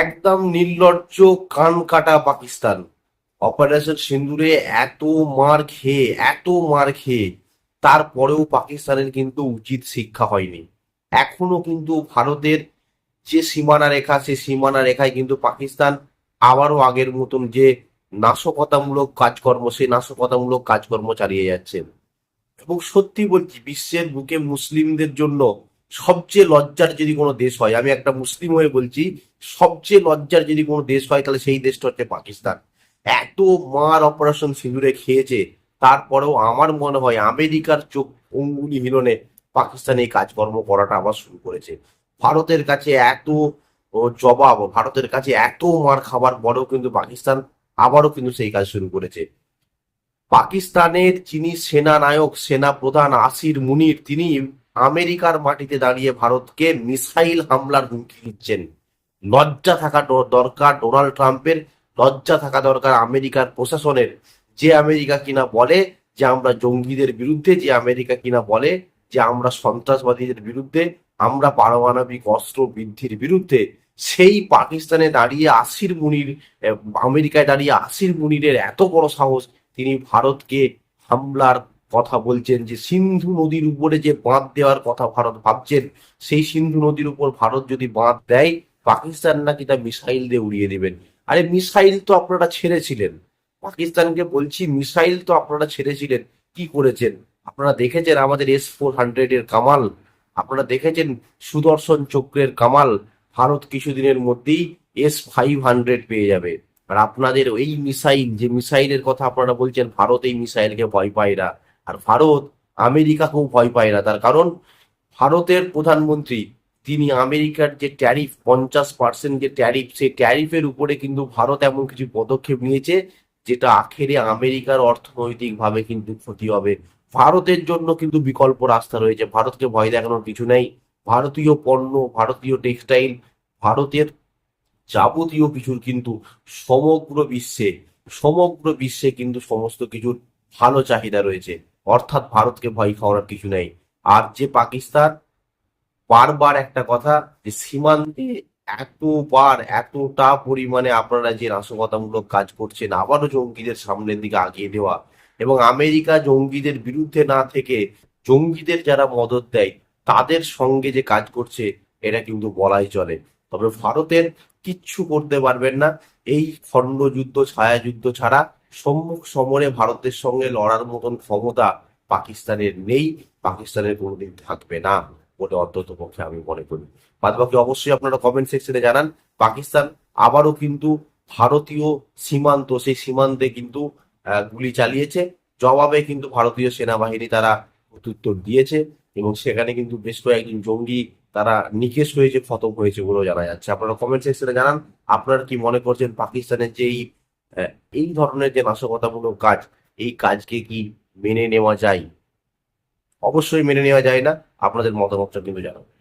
একদম নির্লজ্জ কান কাটা পাকিস্তান। অপারেশন সিন্দুরে এত মার খেয়ে, এত মার খেয়ে, তারপরেও পাকিস্তানের কিন্তু উচিত শিক্ষা হয়নি। এখনও কিন্তু ভারতের যে সীমানা রেখা, সেই সীমানা রেখায় কিন্তু পাকিস্তান আবারও আগের মতন যে নাশকতামূলক কাজকর্ম, সেই নাশকতামূলক কাজকর্ম চালিয়ে যাচ্ছে। এবং সত্যি বলছি, বিশ্বের বুকে মুসলিমদের জন্য সবচেয়ে লজ্জার যদি কোনো দেশ হয়, আমি একটা মুসলিম হয়ে বলছি, সবচেয়ে লজ্জার যদি কোনো দেশ হয়, তাহলে সেই দেশটা হচ্ছে পাকিস্তান। এত মার অপারেশন সিঁদুরে খেয়েছে, তারপরেও আমার মনে হয় আমেরিকার চোখ অঙ্গুলি হিলনে পাকিস্তান এই কাজকর্ম করাটা আবার শুরু করেছে। ভারতের কাছে এত জবাব, ভারতের কাছে এত মার খাবার, পরেও কিন্তু পাকিস্তান আবারও কিন্তু সেই কাজ শুরু করেছে। পাকিস্তানের যিনি সেনা নায়ক সেনা প্রধান আসির মুনির, তিনি আমেরিকার মাটিতে দাঁড়িয়ে ভারতকে মিসাইল হামলার হুমকি দিচ্ছেন। লজ্জা থাকা দরকার ডোনাল্ড ট্রাম্পের, লজ্জা থাকা দরকার আমেরিকার প্রশাসনের। যে আমেরিকা কিনা বলে যে আমরা জঙ্গিদের বিরুদ্ধে, যে আমেরিকা কিনা বলে যে আমরা সন্ত্রাসবাদীদের বিরুদ্ধে, আমরা পারমাণবিক অস্ত্র বৃদ্ধির বিরুদ্ধে, সেই পাকিস্তানে দাঁড়িয়ে আসির মুনির আমেরিকায় দাঁড়িয়ে আসির মুনিরের এত বড় সাহস, তিনি ভারতকে হামলার কথা বলছেন যে সিন্ধু নদীর উপরে যে বাঁধ দেওয়ার কথা ভারত ভাবছেন, সেই সিন্ধু নদীর উপর ভারত যদি বাঁধ দেয়, পাকিস্তান নাকি তা মিসাইল দিয়ে উড়িয়ে দেবেন। আরে মিসাইল তো আপনারা ছেড়েছিলেন। পাকিস্তানকে বলছি, মিসাইল তো আপনারা ছেড়েছিলেন। কি করেছেন? আপনারা দেখেছেন আমাদের এস ফোর হান্ড্রেড এর কামাল? আপনারা দেখেছেন সুদর্শন চক্রের কামাল? ভারত কিছুদিনের মধ্যেই এস ফাইভ হান্ড্রেড পেয়ে যাবে। আর আপনাদের এই মিসাইল, যে মিসাইলের কথা আপনারা বলছেন, ভারত এই মিসাইলকে ভয় পায় না। আর ভারত আমেরিকা খুব ভয় পায় না। তার কারণ ভারতের প্রধানমন্ত্রী তিনি আমেরিকার যে ট্যারিফ, পঞ্চাশ পার্সেন্ট যে ট্যারিফ, সেই ট্যারিফের উপরে কিন্তু ভারত এমন কিছু পদক্ষেপ নিয়েছে যেটা আখেরে আমেরিকার অর্থনৈতিকভাবে কিন্তু ক্ষতি হবে। ভারতের জন্য কিন্তু বিকল্প রাস্তা রয়েছে। ভারতকে ভয় দেখানোর কিছু নেই। ভারতীয় পণ্য, ভারতীয় টেক্সটাইল, ভারতের যাবতীয় কিছুর কিন্তু সমগ্র বিশ্বে সমগ্র বিশ্বে কিন্তু সমস্ত কিছুর ভালো চাহিদা রয়েছে। অর্থাৎ ভারতকে ভয় খাওয়ানোর কিছু নেই। আর যে পাকিস্তান, বারবার একটা কথা যে সীমান্তে এতবার, এতটা পরিমাণে আপনারা যে নাশকতামূলক কাজ করছেন, আবারও জঙ্গিদের সামনের দিকে আগিয়ে দেওয়া এবং আমেরিকা জঙ্গিদের বিরুদ্ধে না থেকে জঙ্গিদের যারা মদত দেয়, তাদের সঙ্গে যে কাজ করছে, এটা কিন্তু বলাই চলে। তবে ভারতের কিচ্ছু করতে পারবেন না। এই খণ্ডযুদ্ধ, ছায়াযুদ্ধ ছাড়া সম্মুখ সমরে ভারতের সঙ্গে লড়ার মতন ক্ষমতা পাকিস্তানের নেই পাকিস্তানের কোনোদিন থাকবে না বলে অন্তত পক্ষে আমি মনে করি। বাদ বাকি অবশ্যই আপনারা কমেন্ট সেকশনে জানান পাকিস্তান আবারও কিন্তু ভারতীয় সীমান্ত সেই সীমান্তে কিন্তু গুলি চালিয়েছে। জবাবে কিন্তু ভারতীয় সেনাবাহিনী তারা প্রত্যুত্তর দিয়েছে এবং সেখানে কিন্তু বেশ কয়েকজন জঙ্গি তারা নিকেশ হয়েছে খতম হয়েছে বলেও জানা যাচ্ছে। আপনারা কমেন্ট সেকশনে জানান আপনারা কি মনে করছেন পাকিস্তানের যে এই আহ, এই ধরনের যে নাশকতামূলক কাজ, এই কাজকে কি মেনে নেওয়া যায়? অবশ্যই মেনে নেওয়া যায় না। আপনাদের মতামতটা কিন্তু জানাবেন।